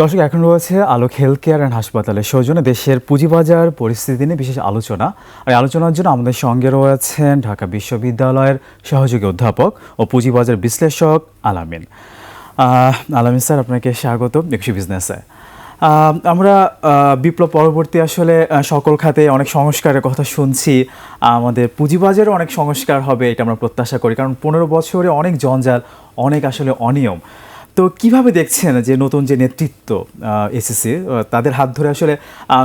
দর্শক, এখন রয়েছে আলোক হেলথ কেয়ার অ্যান্ড হাসপাতালের সৌজন্যে দেশের পুঁজিবাজার, পরিস্থিতি নিয়ে বিশেষ আলোচনা। আর আলোচনার জন্য আমাদের সঙ্গে রয়েছেন ঢাকা বিশ্ববিদ্যালয়ের সহযোগী অধ্যাপক ও পুঁজিবাজার বিশ্লেষক আলামিন। আলামিন স্যার, আপনাকে স্বাগত একুশে বিজনেসে আমরা বিপ্লব পরবর্তী আসলে সকল খাতে অনেক সংস্কারের কথা শুনছি। আমাদের পুঁজিবাজারে অনেক সংস্কার হবে, এটা আমরা প্রত্যাশা করি। কারণ পনেরো বছরে অনেক জঞ্জাল, অনেক আসলে অনিয়ম। তো কীভাবে দেখছেন যে নতুন যে নেতৃত্ব এসএসসি তাদের হাত ধরে আসলে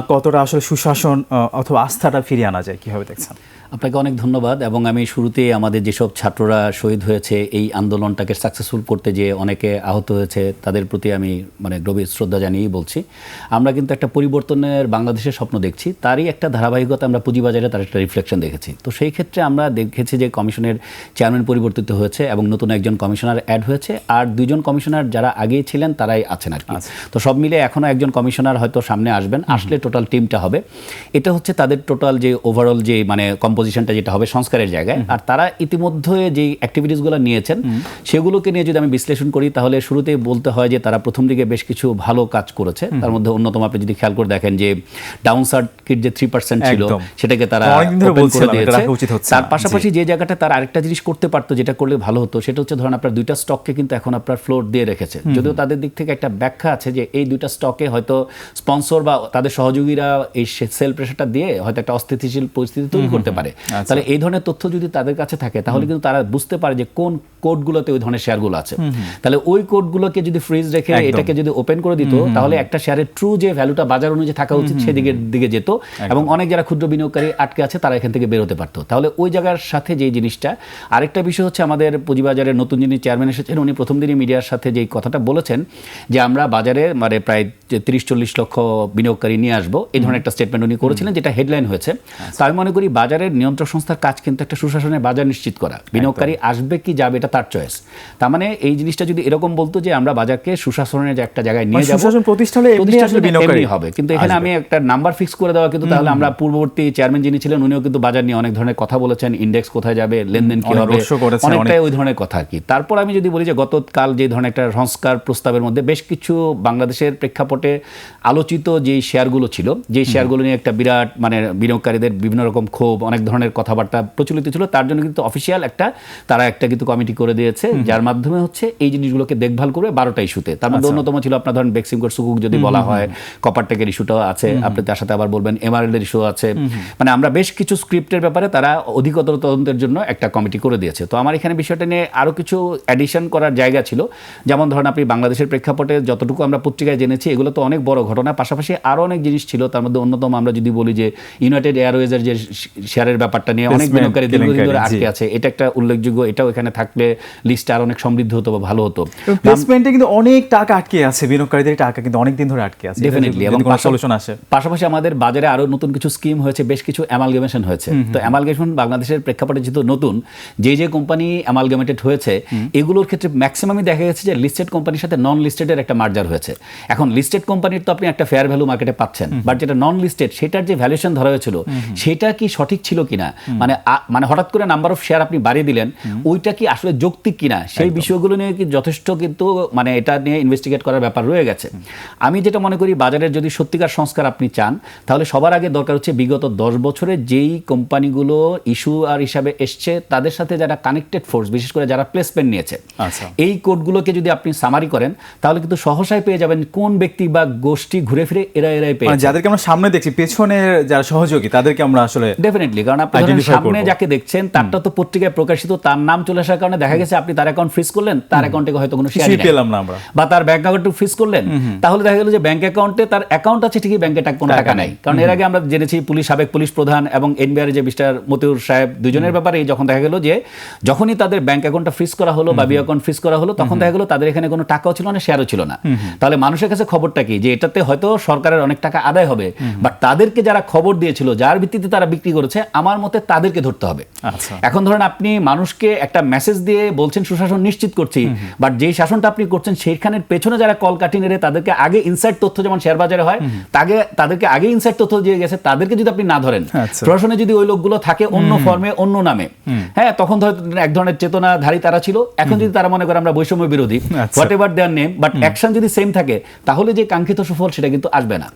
কতটা আসলে সুশাসন অথবা আস্থাটা ফিরিয়ে আনা যায়? কীভাবে দেখছেন? আপনাকে অনেক ধন্যবাদ এবং আমি শুরুতে আমাদের যেসব ছাত্ররা শহীদ হয়েছে এই আন্দোলনটাকে সাকসেসফুল করতে যে অনেকে আহত হয়েছে তাদের প্রতি আমি মানে গভীর শ্রদ্ধা জানিয়েই বলছি। আমরা কিন্তু একটা পরিবর্তনের বাংলাদেশের স্বপ্ন দেখছি তারই একটা ধারাবাহিকতা আমরা পুঁজিবাজারে তার একটা রিফ্লেকশন দেখেছি। তো সেই ক্ষেত্রে আমরা দেখেছি যে কমিশনের চেয়ারম্যান পরিবর্তিত হয়েছে এবং নতুন একজন কমিশনার অ্যাড হয়েছে আর দুজন কমিশনার যারা আগেই ছিলেন তারাই আছেন আর কি। তো সব মিলে এখনও একজন কমিশনার হয়তো সামনে আসবেন আসলে টোটাল টিমটা হবে। এটা হচ্ছে তাদের টোটাল যে ওভারঅল যে মানে কম্পোজিশনটা যেটা হবে সংস্কারের জায়গায়। আর তারা ইতিমধ্যে যে অ্যাক্টিভিটিসগুলো নিয়েছেন সেগুলোকে নিয়ে যদি আমি বিশ্লেষণ করি তাহলে শুরুতেই বলতে হয় যে তারা প্রথম দিকে বেশ কিছু ভালো কাজ করেছে। তার মধ্যে অন্যতম আপনি যদি খেয়াল করে দেখেন যে ডাউন সার্কিট যে থ্রি পার্সেন্ট ছিল সেটাকে তারা করে দিয়েছে। তার পাশাপাশি যে জায়গাটা তার আরেকটা জিনিস করতে পারতো যেটা করলে ভালো হতো সেটা হচ্ছে ধরেন আপনার দুইটা স্টককে কিন্তু এখন আপনার ফ্লোর দিয়ে রেখেছে। যদিও তাদের দিক থেকে একটা ব্যাখ্যা আছে যে এই দুইটা স্টকে হয়তো স্পন্সর বা তাদের সহযোগীরা এই সেল প্রেশারটা দিয়ে হয়তো একটা অস্থিতিশীল পরিস্থিতি তৈরি করতে পারে। আচ্ছা। তাহলে এই ধরনের তথ্য যদি তাদের কাছে থাকে তাহলে কিন্তু তারা বুঝতে পারে যে কোন কোডগুলোতে ওই ধরনের শেয়ারগুলো আছে। তাহলে ওই কোডগুলোকে যদি ফ্রিজ রেখে এটাকে যদি ওপেন করে দিত তাহলে একটা শেয়ারের ট্রু যে ভ্যালুটা বাজার অনুযায়ী থাকা উচিত সেদিকের দিকে যেত এবং অনেক যারা ক্ষুদ্র বিনিয়োগকারী আটকে আছে তারা এখান থেকে বেরোতে পারতো। তাহলে ওই জায়গার সাথে যে জিনিসটা আরেকটা বিষয় হচ্ছে আমাদের পুঁজিবাজারের নতুন যিনি চেয়ারম্যান এসেছেন উনি প্রথম দিনই মিডিয়ার সাথে যেই কথাটা বলেছেন যে আমরা বাজারে মানে প্রায় তিরিশ চল্লিশ লক্ষ বিনিয়োগকারী নিয়ে আসব এই ধরনের একটা স্টেটমেন্ট উনি করেছিলেন যেটা হেডলাইন হয়েছে। তো আমি মনে করি বাজারের নিয়ন্ত্রক সংস্থার কাজ কিন্তু একটা সুশাসনের বাজার নিশ্চিত করা। বিনিয়োগকারী আসবে কি যাবে এটা তার চয়েস তার মানে এই জিনিসটা যদি এরকম বলতো যে আমরা বাজারকে সুশাসনের যে একটা জায়গায় নিয়ে মানে যাব সুশাসন প্রতিষ্ঠা এমনি প্রতিষ্ঠা আসলে হলে বিনিয়োগকারী এমনি হবে। কিন্তু এখানে আমি একটা নাম্বার ফিক্স করে দেওয়া কিন্তু তাহলে আমরা পূর্ববর্তী চেয়ারম্যান যিনি ছিলেন উনিও কিন্তু বাজার নিয়ে অনেক ধরনের কথা বলেছেন ইন্ডেক্স কোথায় যাবে লেনদেন কি হবে অনেকটাই ওই ধরনের কথা কি। তারপর আমি যদি বলি যে গতকাল যে ধরনের একটা সংস্কার প্রস্তাবের মধ্যে বেশ কিছু বাংলাদেশের প্রেক্ষাপটে আলোচিত যে শেয়ারগুলো ছিল যে শেয়ারগুলো নিয়ে একটা বিরাট মানে বিনিয়োগকারীদের বিভিন্ন রকম ক্ষোভ অনেক ধরনের কথাবার্তা প্রচলিত ছিল। তার জন্য কিন্তু অফিসিয়াল একটা তারা একটা কিন্তু কমিটি করে দিয়েছে। যার মাধ্যমে হচ্ছে এই জিনিসগুলোকে দেখভাল করবে বারোটা ইস্যুতে তার মধ্যে অন্যতম ছিল আপনার ধরেন বেক্সিমকোর সুকুক যদি বলা হয় কপার টেকের ইস্যুটাও আছে আপনি তার সাথে আবার বলবেন এমআরএল ইস্যু আছে। মানে আমরা বেশ কিছু স্ক্রিপ্টের ব্যাপারে তারা অধিকতর তদন্তের জন্য একটা কমিটি করে দিয়েছে। তো আমার এখানে বিষয়টা নিয়ে আরও কিছু অ্যাডিশন করার জায়গা ছিল। যেমন ধরেন আপনি বাংলাদেশের প্রেক্ষাপটে যতটুকু আমরা পত্রিকায় জেনেছি এগুলো তো অনেক বড় ঘটনা। পাশাপাশি আরও অনেক জিনিস ছিল। তার মধ্যে অন্যতম আমরা যদি বলি যে ইউনাইটেড এয়ারওয়েজের যে শেয়ারের ব্যাপারটা নিয়ে অনেক বিনিয়োগকারী দীর্ঘদিন ধরে আটকে আছে। এটা একটা উল্লেখযোগ্য এটাও এখানে থাকলে লিস্টটা আর অনেক সমৃদ্ধ হতো বা ভালো হতো। প্লেসমেন্টে কিন্তু অনেক টাকা আটকে আছে বিনিয়োগকারীদের টাকা কিন্তু অনেক দিন ধরে আটকে আছে। ডেফিনেটলি এবং সলিউশন আসে। পাশাপাশি আমাদের বাজারে আরও নতুন কিছু স্কিম হয়েছে বেশ কিছু অ্যামালগেমেশন হয়েছে। তো অ্যামালগেশন বাংলাদেশের প্রেক্ষাপটে যেহেতু নতুন যে যে কোম্পানি অ্যামালগেমেটেড হয়েছে এগুলোর ক্ষেত্রে ম্যাক্সিমামই দেখা গেছে যে লিস্টেড কোম্পানির সাথে নন লিস্টেডের একটা মার্জার হয়েছে। এখন লিস্টেড কোম্পানির তো আপনি একটা ফেয়ার ভ্যালু মার্কেটে পাচ্ছেন বাট যেটা নন লিস্টেড সেটার যে ভ্যালুয়েশন ধরা হয়েছিল সেটা কি সঠিক ছিল কিনা। মানে মানে হঠাৎ করে নাম্বার অফ শেয়ার আপনি বাড়িয়ে দিলেন ওইটা কি আসলে যৌক্তিক কিনা? সেই বিষয়গুলো নিয়ে কি যথেষ্ট কিন্তু মানে এটা নিয়ে ইনভেস্টিগেট করার ব্যাপার রয়ে গেছে। আমি যেটা মনে করি বাজারের যদি সত্যিকার সংস্কার আপনি চান তাহলে সবার আগে দরকার হচ্ছে বিগত দশ বছরে যেই কোম্পানিগুলো ইস্যু আর হিসাবে এসছে তাদের সাথে যারা কানেক্টেড ফোর্স বিশেষ করে যারা প্লেসমেন্ট নিয়েছে আচ্ছা। এই কোডগুলোকে যদি আপনি সামারি করেন তাহলে কিন্তু সহসায় পেয়ে যাবেন কোন ব্যক্তি বা গোষ্ঠী ঘুরে ফিরে এরা এরাই পেয়ে মানে যাদেরকে আমরা সামনে দেখছি পেছনে যারা সহযোগী তাদেরকে আমরা আসলে ডেফিনেটলি কারণ আপনি সামনে যাকে দেখছেন তারটা তো পত্রিকায় প্রকাশিত তার নাম চলে আসার কারণে দেখা গেছে আপনি তার অ্যাকাউন্ট ফ্রিজ করলেন তার অ্যাকাউন্টে হয়তো কোনো শেয়ার পেলাম না আমরা। বা তার ব্যাংক অ্যাকাউন্ট ফ্রিজ করলেন তাহলে দেখা গেল যে ব্যাংক অ্যাকাউন্টে তার অ্যাকাউন্ট আছে ঠিকই ব্যাংকে টাকা কোনো টাকা টাকা নাই। কারণ এর আগে আমরা জেনেছি পুলিশ সাবেক পুলিশ প্রধান এবং এনবিআর যে মিস্টার মতিউর সাহেব দুজনের ব্যাপারে যখন দেখা গেল যে যখনই তাদের ব্যাংক অ্যাকাউন্টটা ফ্রিজ করা হলো বা বি অ্যাকাউন্ট ফ্রিজ করা হলো তখন দেখা গেল তাদের এখানে কোনো টাকাও ছিল না শেয়ারও ছিল না। তাহলে মানুষের কাছে খবরটা কি? যে এটাতে হয়তো সরকারের অনেক টাকা আদায় হবে বাট তাদেরকে যারা খবর দিয়েছিল যার ভিত্তিতে তারা বিক্রি করেছে আমার মতে তাদেরকে ধরতে হবে। আচ্ছা। এখন ধরেন আপনি মানুষকে একটা মেসেজ দিয়ে বলছেন সুশাসন নিশ্চিত করছি বাট যেই শাসনটা আপনি করছেন সেইখানের পেছনে যারা কল কাটি নেড়ে তাদেরকে আগে ইনসাইড তথ্য যেমন শেয়ার বাজারে হয় তাকে তাদেরকে আগে ইনসাইড তথ্য দিয়ে গেছে তাদেরকে যদি আপনি না ধরেন আচ্ছা। প্রশাসনে যদি ওই লোকগুলো থাকে অন্য ফর্মে অন্য নামে হ্যাঁ তখন ধর এক ধরনের চেতনাধারী তারা ছিল এখন যদি তারা মনে করে আমরা বৈষম্য বিরোধী। Whatever their name but action যদি সেম থাকে তাহলে যে কাঙ্ক্ষিত সুফল সেটা কিন্তু আসবে না।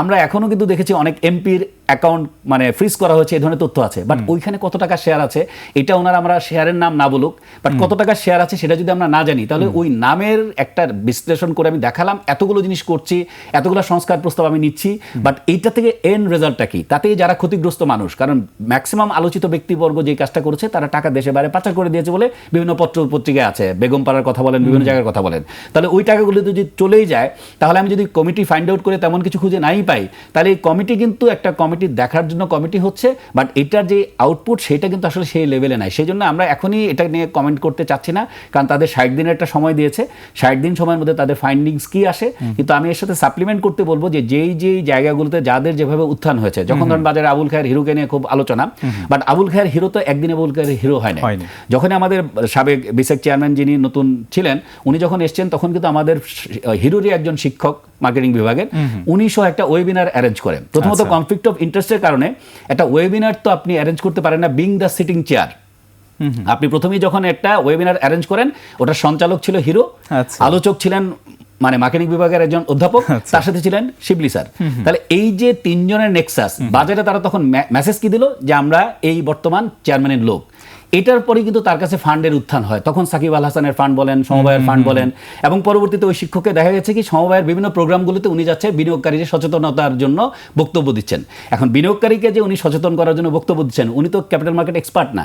আমরা এখনও কিন্তু দেখেছি অনেক এমপির অ্যাকাউন্ট মানে ফ্রিজ করা হয়েছে এই ধরনের তথ্য আছে। বাট ওইখানে কত টাকা শেয়ার আছে এটা ওনারা আমরা শেয়ারের নাম না বলুক বাট কত টাকা শেয়ার আছে সেটা যদি আমরা না জানি তাহলে ওই নামের একটা বিশ্লেষণ করে আমি দেখালাম এতগুলো জিনিস করছি এতগুলো সংস্কার প্রস্তাব আমি নিচ্ছি বাট এইটা থেকে এন রেজাল্টটা কি? তাতে যারা ক্ষতিগ্রস্ত মানুষ কারণ ম্যাক্সিমাম আলোচিত ব্যক্তিবর্গ যে কাজটা করেছে তারা টাকা দেশে বাইরে পাচার করে দিয়েছে বলে বিভিন্ন পত্র পত্রিকায় আছে বেগম পাড়ার কথা বলেন বিভিন্ন জায়গার কথা বলেন। তাহলে ওই টাকাগুলো যদি চলেই যায় তাহলে আমি যদি কমিটি ফাইন্ড আউট করে তেমন কিছু খুঁজে নাই পাই তাহলে এই কমিটি কিন্তু একটা কমিটি দেখার জন্য কমিটি হচ্ছে বাট এটার যে আউটপুট সেটা কিন্তু আসলে সেই লেভেলে নাই। সেই জন্য আমরা এখনই এটা নিয়ে কমেন্ট করতে চাচ্ছি না কারণ তাদের ষাট দিনের একটা সময় দিয়েছে। ষাট দিন সময়ের মধ্যে তাদের ফাইন্ডিংস কি আসে কিন্তু আমি এর সাথে সাপ্লিমেন্ট করতে বলব যে যেই যেই জায়গাগুলোতে যাদের যেভাবে উত্থান হয়েছে যখন ধরেন বাজারে আবুল খায়ের হিরোকে নিয়ে খুব আলোচনা বাট আবুল খায়ের হিরো তো একদিনে আবুল খায়ের হিরো হয় না। যখন আমাদের সাবেক বিসেক চেয়ারম্যান যিনি নতুন ছিলেন উনি যখন এসছেন তখন কিন্তু আমাদের হিরোরই একজন শিক্ষক মার্কেটিং বিভাগের উনি সহ একটা ওয়েবিনার অ্যারেঞ্জ করেন। প্রথমত আচ্ছা। কনফ্লিক্ট অফ ইন্টারেস্টের কারণে একটা ওয়েবিনার তো আপনি অ্যারেঞ্জ করতে পারেন না বিং দ্য সিটিং চেয়ার আপনি প্রথমেই যখন একটা ওয়েবিনার অ্যারেঞ্জ করেন ওটার সঞ্চালক ছিল হিরো আচ্ছা। আলোচক ছিলেন মানে মার্কেটিং বিভাগের একজন অধ্যাপক আচ্ছা। তার সাথে ছিলেন শিবলি স্যার। তাহলে এই যে তিনজনের নেক্সাস বাজারে তারা তখন মেসেজ কি দিল? যে আমরা এই বর্তমান চেয়ারম্যানের লোক। এটার পরে কিন্তু তার কাছে ফান্ডের উত্থান হয়। তখন সাকিব আল হাসানের ফান্ড বলেন সমবায়ের ফান্ড বলেন এবং পরবর্তীতে ওই শিক্ষককে দেখা গেছে কি সমবায়ের বিভিন্ন প্রোগ্রামগুলোতে উনি যাচ্ছে বিনিয়োগকারীদের সচেতনতার জন্য বক্তব্য দিচ্ছেন। এখন বিনিয়োগকারীকে যে উনি সচেতন করার জন্য বক্তব্য দিচ্ছেন উনি তো ক্যাপিটাল মার্কেট এক্সপার্ট না।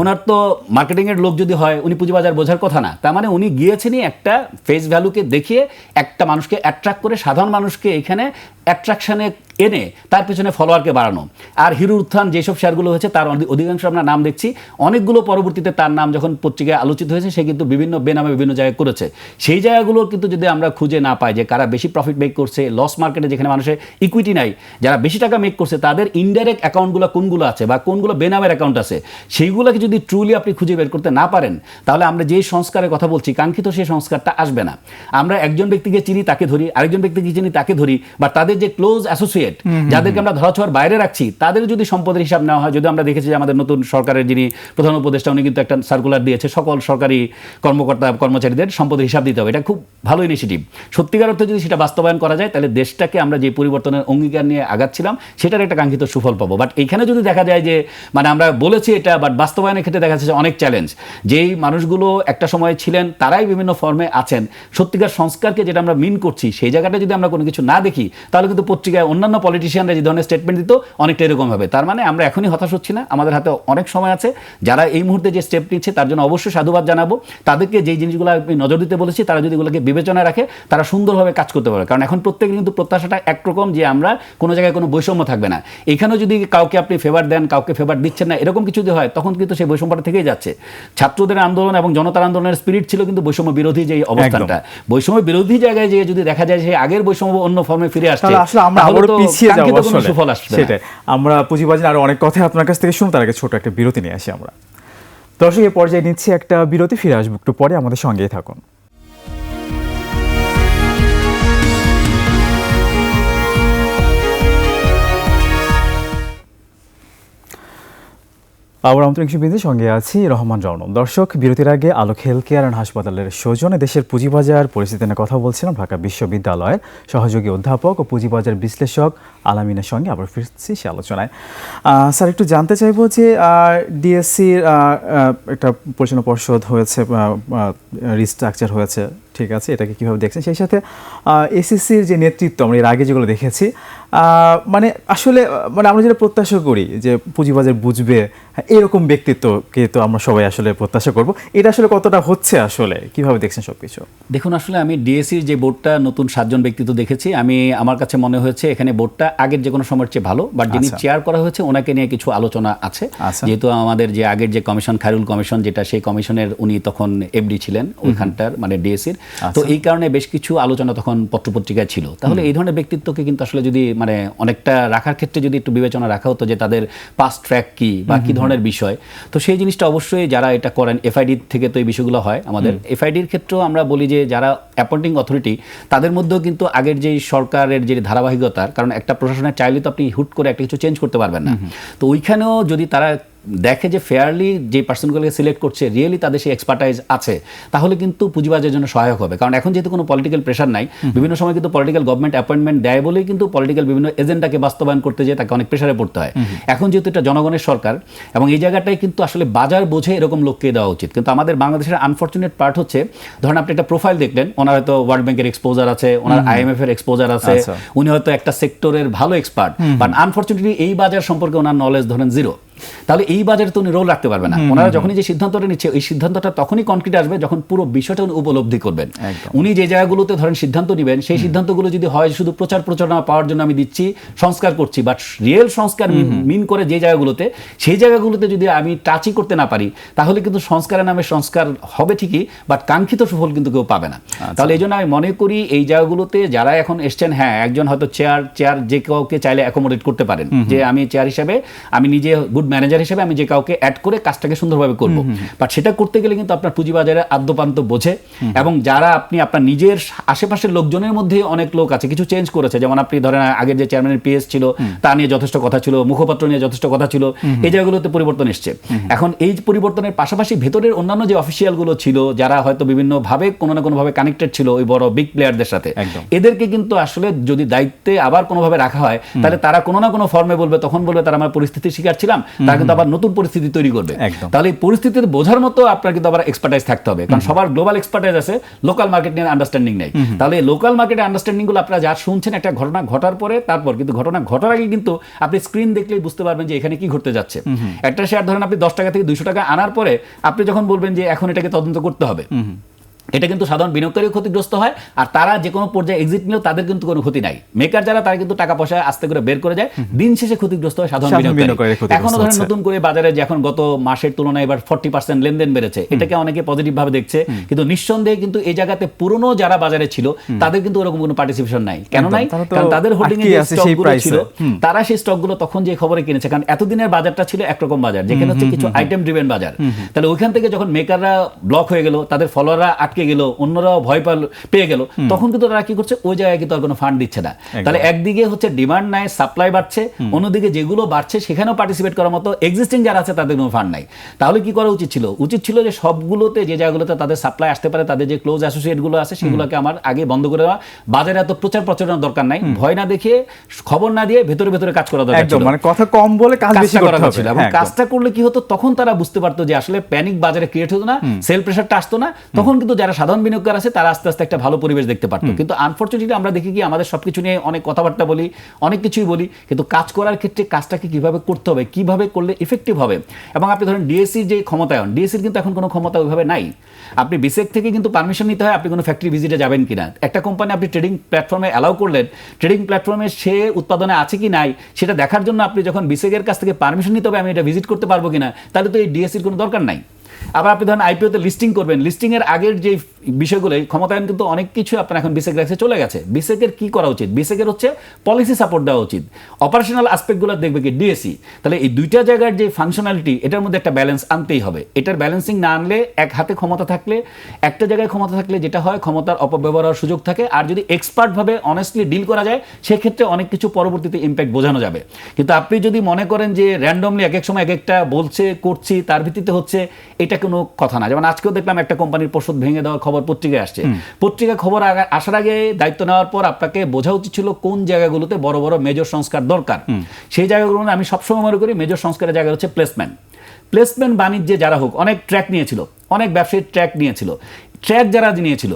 ওনার তো মার্কেটিং এর লোক যদি হয় উনি পুঁজিবাজার বোঝার কথা না। তার মানে উনি গিয়েছেনই একটা ফেস ভ্যালুকে দেখিয়ে একটা মানুষকে অ্যাট্রাক্ট করে সাধারণ মানুষকে এখানে অ্যাট্রাকশনে এনে তার পেছনে ফলোয়ারকে বাড়ানো। আর হিরো উত্থান যেসব শেয়ারগুলো হয়েছে, তার অধিকাংশ আমরা নাম দেখছি। অনেকগুলো পরবর্তীতে তার নাম যখন পত্রিকায় আলোচিত হয়েছে, সে কিন্তু বিভিন্ন বেনামে বিভিন্ন জায়গায় করেছে। সেই জায়গাগুলো কিন্তু যদি আমরা খুঁজে না পাই যে কারা বেশি প্রফিট মেক করছে লস মার্কেটে যেখানে মানুষের ইকুইটি নাই, যারা বেশি টাকা মেক করছে, তাদের ইনডাইরেক্ট অ্যাকাউন্টগুলো কোনগুলো আছে বা কোনগুলো বেনামের অ্যাকাউন্ট আছে, সেইগুলোকে যদি ট্রুলি আপনি খুঁজে বের করতে না পারেন, তাহলে আমরা যেই সংস্কারের কথা বলছি, কাঙ্ক্ষিত সেই সংস্কারটা আসবে না। আমরা একজন ব্যক্তিকে চিনি, তাকে ধরি, আরেকজন ব্যক্তিকে চিনি, তাকে ধরি, বা তাদের যে ক্লোজ অ্যাসোসিয়েট যাদেরকে আমরা ধরাছোঁয়ার বাইরে রাখছি তাদের যদি সম্পদের হিসাব নেওয়া হয় যদি আমরা দেখেছি যে আমাদের নতুন সরকারের যিনি প্রধান উপদেষ্টা উনি কিন্তু একটা সার্কুলার দিয়েছে সকল সরকারি কর্মকর্তা কর্মচারীদের সম্পদের হিসাব দিতে হবে। এটা খুব ভালো ইনিশিয়েটিভ সত্যিকার অর্থে যদি সেটা বাস্তবায়ন করা যায় তাহলে দেশটাকে আমরা যে পরিবর্তনের অঙ্গীকার নিয়ে আগাচ্ছিলাম সেটার একটা কাঙ্ক্ষিত সুফল পাবো। বাট এখানে যদি দেখা যায় যে মানে আমরা বলেছি এটা বাট বাস্তবায়নের ক্ষেত্রে দেখা যাচ্ছে অনেক চ্যালেঞ্জ যেই মানুষগুলো একটা সময় ছিলেন তারাই বিভিন্ন ফর্মে আছেন। সত্যিকার সংস্কারকে যেটা আমরা মিন করছি সেই জায়গাটা যদি আমরা কোনো কিছু না দেখি তাহলে কিন্তু পত্রিকায় অন্যান্য পলিটিশিয়ানরা যে ধরনের স্টেটমেন্ট দিত অনেকটা এরকম হবে। তার মানে আমরা এখনই হতাশ হচ্ছি না। আমাদের হাতে অনেক সময় আছে। যারা এই মুহূর্তে যে স্টেপ নিচ্ছে তার জন্য অবশ্যই সাধুবাদ জানাব। তাদেরকে যেই জিনিসগুলো আমি নজর দিতে বলেছি তারা যদি এগুলোকে বিবেচনায় রাখে তারা সুন্দরভাবে কাজ করতে পারবে। কারণ এখন প্রত্যেকে কিন্তু প্রত্যাশাটা একরকম যে আমরা কোনো জায়গায় কোনো বৈষম্য থাকবে না। এখানেও যদি কাউকে আপনি ফেভার দেন কাউকে ফেভার দিচ্ছেন না এরকম কিছু যদি হয় তখন কিন্তু সেই বৈষম্যটা থেকেই যাচ্ছে। ছাত্রদের আন্দোলন এবং জনতার আন্দোলনের স্পিরিট ছিল কিন্তু বৈষম্য বিরোধী যে অবস্থানটা। বৈষম্য বিরোধী জায়গায় যে যদি দেখা যায় যে আগের বৈষম্য অন্য ফর্মে ফিরে আসছে তাহলে আসলে আমরা আবারও পিছিয়ে যাব আসলে। সেটাই। আমরা পুঁজিবাজার আরও অনেক কথা আপনার কাছ থেকে শুনুন তার আগে ছোট একটা বিরতি নিয়ে আসি আমরা। দর্শক এই পর্যায়ে নিচ্ছি একটা বিরতি ফিরে আসব একটু পরে। আমাদের সঙ্গেই থাকুন। আবার সুবিধে সঙ্গে আছি রহমান রৌনক দর্শক, বিরতির আগে আলোক হেলথ কেয়ার অ্যান্ড হাসপাতালের সৌজনে দেশের পুঁজিবাজার পরিস্থিতি নিয়ে কথা বলছিলাম ঢাকা বিশ্ববিদ্যালয়ের সহযোগী অধ্যাপক ও পুঁজিবাজার বিশ্লেষক আলামিনের সঙ্গে। আবার ফিরছি সে আলোচনায়। স্যার, একটু জানতে চাইব যে ডিএসসির একটা পরিচালনা পর্ষদ হয়েছে রিস্ট্রাকচার হয়েছে। ঠিক আছে এটাকে কীভাবে দেখছেন? সেই সাথে এসএসসির যে নেতৃত্ব আমরা এর আগে যেগুলো দেখেছি মানে আসলে মানে আমরা যেটা প্রত্যাশা করি যে পুঁজিবাজার বুঝবে এরকম ব্যক্তিত্বকে তো আমরা সবাই আসলে প্রত্যাশা করব। এটা আসলে কতটা হচ্ছে আসলে? কীভাবে দেখছেন সবকিছু? দেখুন আসলে আমি ডিএসসির যে বোর্ডটা নতুন সাতজন ব্যক্তিত্ব দেখেছি আমি আমার কাছে মনে হয়েছে এখানে বোর্ডটা আগের যে কোনো সময়ের চেয়ে ভালো বাট যিনি আচ্ছা। চেয়ার করা হয়েছে ওনাকে নিয়ে কিছু আলোচনা আছে। আচ্ছা। যেহেতু আমাদের যে আগের যে কমিশন খায়রুল কমিশন যেটা সেই কমিশনের উনি তখন এফডি ছিলেন ওইখানটার মানে ডিএসসির তো এই কারণে বেশ কিছু আলোচনা তখন পত্রপত্রিকায় ছিল। তাহলে এই ধরনের ব্যক্তিত্বকে কিন্তু আসলে যদি মানে অনেকটা রাখার ক্ষেত্রে যদি একটু বিবেচনা রাখা হতো যে তাদের পাস্ট ট্র্যাক কি বা কি ধরনের বিষয় তো সেই জিনিসটা অবশ্যই যারা এটা করেন এফআইডি থেকে তো এই বিষয়গুলো হয় আমাদের। এফআইডির ক্ষেত্রেও আমরা বলি যে যারা অ্যাপয়েন্টিং অথরিটি তাদের মধ্যেও কিন্তু আগের যে সরকারের যে ধারাবাহিকতার কারণ একটা প্রশাসনের চাইলে তো আপনি হুট করে একটা কিছু চেঞ্জ করতে পারবেন না। তো ওইখানেও যদি তারা দেখে যে ফেয়ারলি যে পার্সনগুলোকে সিলেক্ট করছে রিয়েলি তাদের সেই এক্সপার্টাইজ আছে তাহলে কিন্তু পুঁজিবাজের জন্য সহায়ক হবে। কারণ এখন যেহেতু কোনো পলিটিক্যাল প্রেশার নাই বিভিন্ন সময় কিন্তু পলিটিক্যাল গভর্নমেন্ট অ্যাপয়েন্টমেন্ট দেয় বলেই কিন্তু পলিটিক্যাল বিভিন্ন এজেন্ডাকে বাস্তবায়ন করতে যেয়ে তাকে অনেক প্রেশারে পড়তে হয়। এখন যেহেতু এটা জনগণের সরকার এবং এই জায়গাটায় কিন্তু আসলে বাজার বোঝে এরকম লোককে দেওয়া উচিত। কিন্তু আমাদের বাংলাদেশের আনফর্চুনেট পার্ট হচ্ছে ধরেন আপনি একটা প্রোফাইল দেখলেন ওনার হয়তো ওয়ার্ল্ড ব্যাংকের এক্সপোজার আছে ওনার আইএমএফ এর এক্সপোজার আছে আচ্ছা। উনি হয়তো একটা সেক্টরের ভালো এক্সপার্ট বাট আনফর্চুনেটলি এই বাজার সম্পর্কে ওনার নলেজ ধরেন জিরো তাহলে এই বাজারে তো উনি রোল রাখতে পারবে না। ওনারা যখনই যে সিদ্ধান্তটা নিচ্ছে এই সিদ্ধান্তটা তখনই কনক্রিট আসবে যখন পুরো বিষয়টা উনি উপলব্ধি করবেন। উনি যে জায়গাগুলোতে ধরেন সিদ্ধান্ত নেবেন সেই সিদ্ধান্তগুলো যদি হয় শুধু প্রচার প্রচারণা পাওয়ার জন্য আমি দিচ্ছি সংস্কার করছি বাট রিয়েল সংস্কার মিন করে যে জায়গাগুলোতে সেই জায়গাগুলোতে যদি আমি টাচই করতে না পারি তাহলে কিন্তু সংস্কারের নামে সংস্কার হবে ঠিকই বাট কাঙ্ক্ষিত সুফল কিন্তু কেউ পাবে না। তাহলে এই জন্য আমি মনে করি এই জায়গাগুলোতে যারা এখন এসছেন হ্যাঁ একজন হয়তো চেয়ার চেয়ার যে কাউকে চাইলে অ্যাকোমোডেট করতে পারেন যে আমি চেয়ার হিসাবে আমি নিজে গুড ম্যানেজার হিসেবে আমি যে কাউকে অ্যাড করে কাজটাকে সুন্দরভাবে করব। বাট সেটা করতে গেলে কিন্তু আপনার পুঁজিবাজারে আদ্যপান্ত বোঝে এবং যারা আপনি আপনার নিজের আশেপাশের লোকজনের মধ্যে অনেক লোক আছে কিছু চেঞ্জ করেছে। যেমন আপনি ধরেন আগের যে চেয়ারম্যানের পিএস ছিল তা নিয়ে যথেষ্ট কথা ছিল মুখপাত্র নিয়ে যথেষ্ট কথা ছিল এই জায়গাগুলোতে পরিবর্তন এসছে। এখন এই পরিবর্তনের পাশাপাশি ভেতরের অন্যান্য যে অফিসিয়ালগুলো ছিল যারা হয়তো বিভিন্নভাবে কোনো না কোনোভাবে কানেক্টেড ছিল ওই বড় বিগ প্লেয়ারদের সাথে এদেরকে কিন্তু আসলে যদি দায়িত্বে আবার কোনোভাবে রাখা হয় তাহলে তারা কোনো না কোনো ফর্মে বলবে তখন বলবে তারা আমার পরিস্থিতির শিকার ছিলাম। তারা কিন্তু আবার নতুন পরিস্থিতি তৈরি করবে। তাহলে এই পরিস্থিতিতে বোঝার মতো আপনার কিন্তু আবার এক্সপার্টাইজ থাকতে হবে। কারণ সবার গ্লোবাল এক্সপার্টাইজ আছে লোকাল মার্কেট নিয়ে আন্ডারস্ট্যান্ডিং নেই। তাহলে লোকাল মার্কেটের আন্ডারস্ট্যান্ডিংগুলো আপনারা যা শুনছেন একটা ঘটনা ঘটার পরে তারপর কিন্তু ঘটনা ঘটার আগে কিন্তু আপনি স্ক্রিন দেখলেই বুঝতে পারবেন যে এখানে কি ঘটতে যাচ্ছে। একটা শেয়ার ধরেন আপনি দশ টাকা থেকে দুইশো টাকা আনার পরে আপনি যখন বলবেন যে এখন এটাকে তদন্ত করতে হবে এটা কিন্তু সাধারণ বিনিয়োগকারী ক্ষতিগ্রস্ত হয় আর তারা যে কোনো পর্যায়ে এক্সিট নিলেও তাদের কিন্তু কোনো ক্ষতি নাই। মেকার যারা তারা কিন্তু টাকা পয়সা আস্তে করে বের করে যায়। দিন শেষে ক্ষতিগ্রস্ত হয় সাধারণ বিনিয়োগকারী। এখনও ধরেন নতুন করে বাজারে যে এখন গত মাসের তুলনায় এবার ফর্টি পার্সেন্ট লেনদেন বেড়েছে এটাকে অনেকে পজিটিভ ভাবে দেখছে। কিন্তু নিঃসন্দেহে কিন্তু এই জায়গাতে পুরনো যারা বাজারে ছিল তাদের কিন্তু ওরকম কোনো পার্টিসিপেশন নাই। কেন নাই? কারণ তাদের হোল্ডিং এ স্টকগুলো। ছিল তারা সেই স্টকগুলো তখন যে খবরে কিনেছে কারণ এতদিনের বাজারটা ছিল একরকম বাজার যেখানে হচ্ছে কিছু আইটেম ড্রিভেন বাজার। তাহলে ওইখান থেকে যখন মেকাররা ব্লক হয়ে গেল তাদের ফলোয়াররা আটকে গেল অন্যরাও ভয় পাল পেয়ে গেল। তখন কিন্তু তারা কি করছে? ওই জায়গায় কিন্তু আর কোনো ফান্ড দিচ্ছে না। তাহলে একদিকে হচ্ছে ডিমান্ড নাই সাপ্লাই বাড়ছে অন্যদিকে যেগুলো বাড়ছে সেখানেও পার্টিসিপেট করার মতো এক্সিস্টিং যারা আছে তাদের কোনো ফান্ড নাই। তাহলে কি করা উচিত ছিল? উচিত ছিল যে সবগুলোতে যে জায়গাগুলোতে তাদের সাপ্লাই আসতে পারে তাদের যে ক্লোজ অ্যাসোসিয়েটগুলো আছে সেগুলোকে আমার আগে বন্ধ করে দেওয়া। বাজারে এত প্রচার প্রচারণার দরকার নাই। ভয় না দেখিয়ে খবর না দিয়ে ভেতরে ভেতরে কাজ করা দরকার ছিল। মানে কথা কম বলে কাজ বেশি করা হচ্ছিল। এবং হ্যাঁ, কাজটা করলে কি হতো? তখন তারা বুঝতে পারতো যে আসলে প্যানিক বাজারে ক্রিয়েট হতো না সেল প্রেশারটা আসতো না। তখন কিন্তু যারা সাধারণ বিনিয়োগকার আছে তারা আস্তে আস্তে একটা ভালো পরিবেশ দেখতে পারতো। কিন্তু আনফর্চুনেটলি আমরা দেখি কি আমাদের সবকিছু নিয়ে অনেক কথাবার্তা বলি অনেক কিছুই বলি কিন্তু কাজ করার ক্ষেত্রে কাজটাকে কীভাবে করতে হবে কীভাবে করলে ইফেক্টিভ হবে? এবং আপনি ধরেন ডিএসসির যে ক্ষমতায়ন ডিএসসির কিন্তু এখন কোনো ক্ষমতা ওইভাবে নাই। আপনি বিসেক থেকে কিন্তু পারমিশন নিতে হয় আপনি কোনো ফ্যাক্টরি ভিজিটে যাবেন কিনা। একটা কোম্পানি আপনি ট্রেডিং প্ল্যাটফর্মে অ্যালাউ করলেন ট্রেডিং প্ল্যাটফর্মে সে উৎপাদনে আছে কি নাই সেটা দেখার জন্য আপনি যখন বিসেকের কাছ থেকে পারমিশন নিতে হবে আমি এটা ভিজিট করতে পারব কিনা তাহলে তো এই ডিএসসির কোনো দরকার নাই। আবার আপনি ধরেন আইপিওতে লিস্টিং করবেন লিস্টিংয়ের আগের যে বিষয়গুলো ক্ষমতায়ন কিন্তু অনেক কিছু আপনার এখন বিসেক রাখছে, চলে গেছে। বিসেকের কি করা উচিত? বিসেকের হচ্ছে পলিসি সাপোর্ট দেওয়া উচিত। অপারেশনাল আসপেক্টগুলো দেখবে কি? ডিএসসি তাহলে এই দুইটা জায়গার যে ফাংশনালিটি এটার মধ্যে একটা ব্যালেন্স আনতেই হবে। এটার ব্যালেন্সিং না আনলে এক হাতে ক্ষমতা থাকলে, একটা জায়গায় ক্ষমতা থাকলে যেটা হয়, ক্ষমতার অপব্যবহারের সুযোগ থাকে। আর যদি এক্সপার্টভাবে অনেস্টলি ডিল করা যায়, সেক্ষেত্রে অনেক কিছু পরবর্তীতে ইম্প্যাক্ট বোঝানো যাবে। কিন্তু আপনি যদি মনে করেন যে র্যান্ডমলি এক এক সময় এক একটা বলছে, করছি, তার ভিত্তিতে হচ্ছে, এটা কোনো কথা না। যেমন আজকেও দেখলাম একটা কোম্পানির পরিষদ ভেঙে দেওয়ার খবর পত্রিকায় আসছে। পত্রিকা খবর আসার আগে দায়িত্ব নেওয়ার পর আপনাকে বোঝা উচিত ছিল কোন জায়গাগুলোতে বড় বড় মেজর সংস্কার দরকার। সেই জায়গাগুলো আমি সবসময় মনে করি মেজর সংস্কারের জায়গা হচ্ছে প্লেসমেন্ট প্লেসমেন্ট বাণিজ্যে যারা হোক অনেক ট্র্যাক নিয়েছিল অনেক ব্যবসায়ী ট্র্যাক নিয়েছিল। ট্র্যাক যারা নিয়েছিল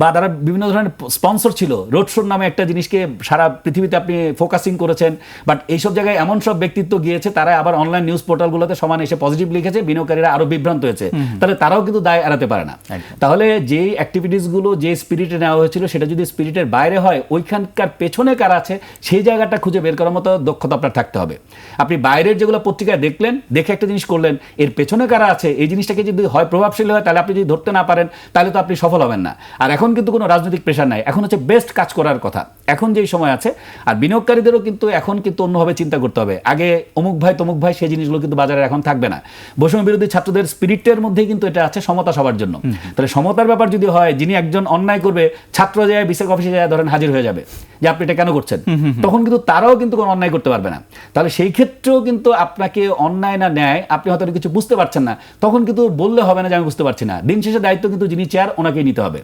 বা তারা বিভিন্ন ধরনের স্পন্সর ছিল। রোড শোর নামে একটা জিনিসকে সারা পৃথিবীতে আপনি ফোকাসিং করেছেন বাট এইসব জায়গায় এমন সব ব্যক্তিত্ব গিয়েছে তারা আবার অনলাইন নিউজ পোর্টালগুলোতে সমান এসে পজিটিভ লিখেছে বিনিয়োগকারীরা আরও বিভ্রান্ত হয়েছে। তাহলে তারাও কিন্তু দায় এড়াতে পারে না। তাহলে যে অ্যাক্টিভিটিসগুলো যে স্পিরিটে নেওয়া হয়েছিল সেটা যদি স্পিরিটের বাইরে হয় ওইখানকার পেছনে কারা আছে সেই জায়গাটা খুঁজে বের করার মতো দক্ষতা আপনার থাকতে হবে। আপনি বাইরের যেগুলো পত্রিকায় দেখলেন দেখে একটা জিনিস করলেন এর পেছনে কারা আছে এই জিনিসটাকে যদি হয় প্রভাবশালী হয় তাহলে আপনি যদি ধরতে না পারেন তাহলে তো আপনি সফল হবেন না। আর এখন কিন্তু কোনো রাজনৈতিক প্রেশার নাই। এখন হচ্ছে বেস্ট কাজ করার কথা। এখন যেই সময় আছে আর বিনিয়োগকারীদেরও কিন্তু এখন কিন্তু অন্যভাবে চিন্তা করতে হবে। আগে অমুক ভাই তমুক ভাই সেই জিনিসগুলো কিন্তু বাজারে এখন থাকবে না। বৈষম্য বিরোধী ছাত্রদের স্পিরিটের মধ্যেই কিন্তু এটা আছে সমতা সবার জন্য। তাহলে সমতার ব্যাপার যদি হয় যিনি একজন অন্যায় করবে ছাত্র যায় বিশেষ অফিসে যায় ধরেন হাজির হয়ে যাবে। যে আপনি এটা কেন করছেন? তখন কিন্তু তারাও কিন্তু কোনো অন্যায় করতে পারবে না। তাহলে সেই ক্ষেত্রেও কিন্তু আপনাকে অন্যায় না ন্যায় আপনি হয়তো কিছু বুঝতে পারছেন না তখন কিন্তু বললে হবে না যে আমি বুঝতে পারছি না। দিন শেষে দায়িত্ব কিন্তু যিনি চেয়ার ওনাকেই নিতে হবে।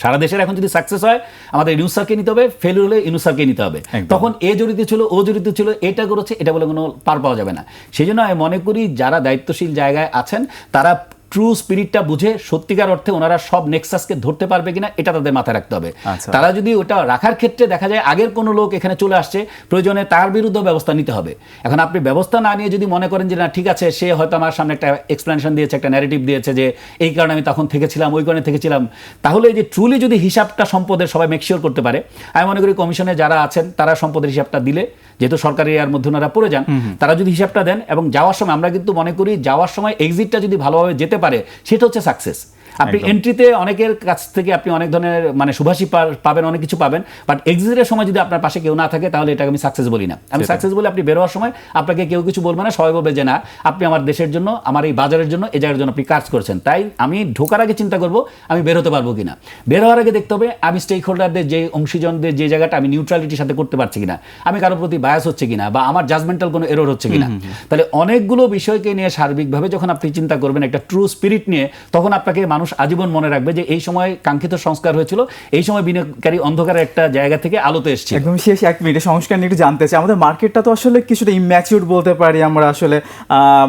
সারা দেশের এখন যদি সাকসেস হয় আমাদের ইউনুস স্যারকে নিতে হবে ফেল হলে ইউনুস স্যারকে নিতে হবে। তখন এ জড়িত ছিল ও জড়িত ছিল এটা করেছে এটা বলে কোনো পার পাওয়া যাবে না। সেই জন্য আমি মনে করি যারা দায়িত্বশীল জায়গায় আছেন তারা ট্রু স্পিরিটটা বুঝে সত্যিকার অর্থে ওনারা সব নেক্সাসকে ধরতে পারবে কিনা এটা তাদের মাথায় রাখতে হবে। আচ্ছা। তারা যদি ওটা রাখার ক্ষেত্রে দেখা যায় আগের কোনো লোক এখানে চলে আসছে প্রয়োজনে তার বিরুদ্ধে ব্যবস্থা নিতে হবে। এখন আপনি ব্যবস্থা না নিয়ে যদি মনে করেন যে না ঠিক আছে সে হয়তো আমার সামনে একটা এক্সপ্লেনেশন দিয়েছে একটা ন্যারেটিভ দিয়েছে যে এই কারণে আমি তখন থেকেছিলাম ওই কারণে থেকেছিলাম। তাহলে এই যে ট্রুলি যদি হিসাবটা সম্পদের সবাই মেকশিওর করতে পারে আমি মনে করি কমিশনে যারা আছেন তারা সম্পদের হিসাবটা দিলে যেহেতু সরকারি এর মধ্যে ওনারা পড়ে যান তারা যদি হিসাবটা দেন এবং যাওয়ার সময় আমরা কিন্তু মনে করি যাওয়ার সময় এক্সিটটা যদি ভালোভাবে যেতে পারে সেটা হচ্ছে সাকসেস আপনি এন্ট্রিতে অনেকের কাছ থেকে আপনি অনেক ধরনের মানে সুভাষী পাবেন অনেক কিছু পাবেন। বাট এক্সিটের সময় যদি আপনার পাশে কেউ না থাকে তাহলে এটাকে আমি সাকসেস বলি না। আমি সাকসেস বলে আপনি বেরোয়ার সময় আপনাকে কেউ কিছু বলবে না সবাই বলবে যে না আপনি আমার দেশের জন্য আমার এই বাজারের জন্য এই জায়গার জন্য আপনি কাজ করছেন। তাই আমি ঢোকার আগে চিন্তা করব আমি বের হতে পারব কিনা। বের হওয়ার আগে দেখতে হবে আমি স্টেক হোল্ডারদের যে অংশীজনদের যে জায়গাটা আমি নিউট্রালিটির সাথে করতে পারছি কিনা আমি কারোর প্রতি বায়াস হচ্ছে কিনা বা আমার জাজমেন্টাল কোনো এরর হচ্ছে কিনা। তাহলে অনেকগুলো বিষয়কে নিয়ে সার্বিকভাবে যখন আপনি চিন্তা করবেন একটা ট্রু স্পিরিট নিয়ে তখন আপনাকে মানুষ আজীবন মনে রাখবে যে এই সময় কাঙ্ক্ষিত সংস্কার হয়েছিল এই সময় বিনিয়োগকারী অন্ধকারের একটা জায়গা থেকে আলোতে এসেছিল। একদম শেষ এক মিনিটে সংস্কার নিয়ে একটু জানতে চাই। আমাদের মার্কেটটা তো আসলে কিছুটা ইম্যাচিউর বলতে পারি আমরা আসলে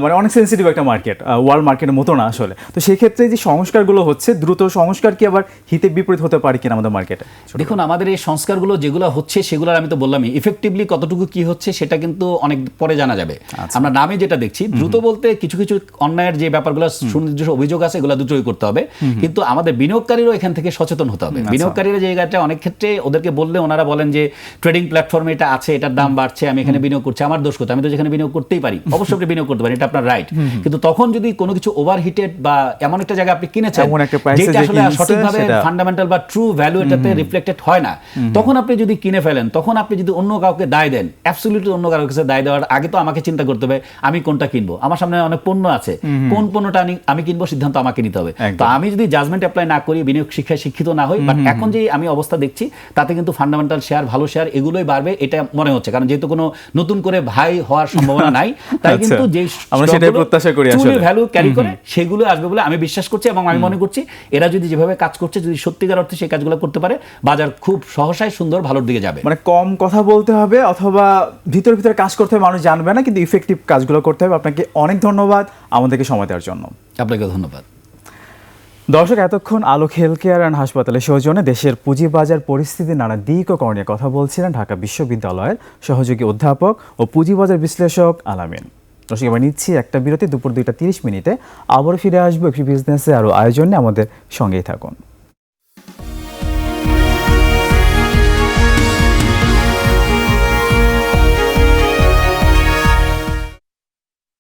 মানে অনেক সেন্সিটিভ একটা মার্কেট ওয়ার্ল্ড মার্কেটের মতো না আসলে। তো সেক্ষেত্রে যে সংস্কারগুলো হচ্ছে দ্রুত সংস্কার কি আবার হিতে বিপরীত হতে পারে কিনা আমাদের মার্কেটে দেখুন আমাদের এই সংস্কারগুলো যেগুলো হচ্ছে সেগুলোর আমি তো বললামই ইফেক্টিভলি কতটুকু কি হচ্ছে সেটা কিন্তু অনেক পরে জানা যাবে। আমরা নামে যেটা দেখছি দ্রুত বলতে কিছু কিছু অন্যায়ের যে ব্যাপারগুলো সুনির্দিষ্ট অভিযোগ আছে এগুলো দুটোই করতে হবে। কিন্তু আমাদের বিনিয়োগকারীরাও এখান থেকে সচেতন হতে হবে। বিনিয়োগকারীরা যে জায়গাটা অনেক ক্ষেত্রে ওদেরকে বললে ওনারা বলেন যে ট্রেডিং প্ল্যাটফর্মে এটা আছে এটার দাম বাড়ছে আমি এখানে বিনিয়োগ করছি আমার দোষ কোথায়? আমি তো যেখানে বিনিয়োগ করতেই পারি। অবশ্যই আপনি বিনিয়োগ করতে পারেন এটা আপনার রাইট কিন্তু তখন যদি কোনো কিছু ওভারহিটেড বা এমন একটা জায়গা আপনি কিনেছেন যেটা আসলে সঠিকভাবে ফান্ডামেন্টাল বা ট্রু ভ্যালু এটাতে রিফ্লেক্টেড হয় না তখন আপনি যদি কিনে ফেলেন তখন আপনি যদি অন্য কাউকে দায় দেন অ্যাবসলিউটলি অন্য কারোর কাছে দায় দেওয়ার আগে তো আমাকে চিন্তা করতে হবে আমি কোনটা কিনবো? আমার সামনে অনেক পণ্য আছে কোন পণ্যটা আমি আমি কিনবো সিদ্ধান্ত আমাকে নিতে হবে। তো আমি যদি জাজমেন্ট অ্যাপ্লাই না করি বিনিয়োগ শিক্ষায় শিক্ষিত না হই বাট এখন যে আমি অবস্থা দেখছি তাতে কিন্তু ফান্ডামেন্টাল শেয়ার ভালো শেয়ার এগুলোই বাড়বে এটা মনে হচ্ছে। কারণ যেহেতু কোনো নতুন করে ভাই হওয়ার সম্ভাবনা নাই তাই আচ্ছা। কিন্তু যে আমরা সেটাই প্রত্যাশা করি আসলে। ভ্যালু ক্যারি করে সেগুলো আসবে বলে আমি বিশ্বাস করছি এবং আমি মনে করছি এরা যদি যেভাবে কাজ করছে যদি সত্যিকার অর্থে সেই কাজগুলো করতে পারে বাজার খুব সহসায় সুন্দর ভালোর দিকে যাবে। মানে কম কথা বলতে হবে অথবা ভিতরে ভিতরে কাজ করতে হবে মানুষ জানবে না কিন্তু ইফেক্টিভ কাজগুলো করতে হবে। আপনাকে অনেক ধন্যবাদ আমাদেরকে সময় দেওয়ার জন্য। আপনাকে ধন্যবাদ। দর্শক, এতক্ষণ আলোক হেলথ কেয়ার অ্যান্ড হাসপাতালের সৌজনে দেশের পুঁজিবাজার পরিস্থিতি নানা দিক ও করণীয় কথা বলছিলেন ঢাকা বিশ্ববিদ্যালয়ের সহযোগী অধ্যাপক ও পুঁজিবাজার বিশ্লেষক আলামিন। দর্শক, এবার নিচ্ছি একটা বিরতি, দুপুর দুইটা তিরিশ মিনিটে আবার ফিরে আসব একটি বিজনেসে আরও আয়োজনে আমাদের সঙ্গেই থাকুন।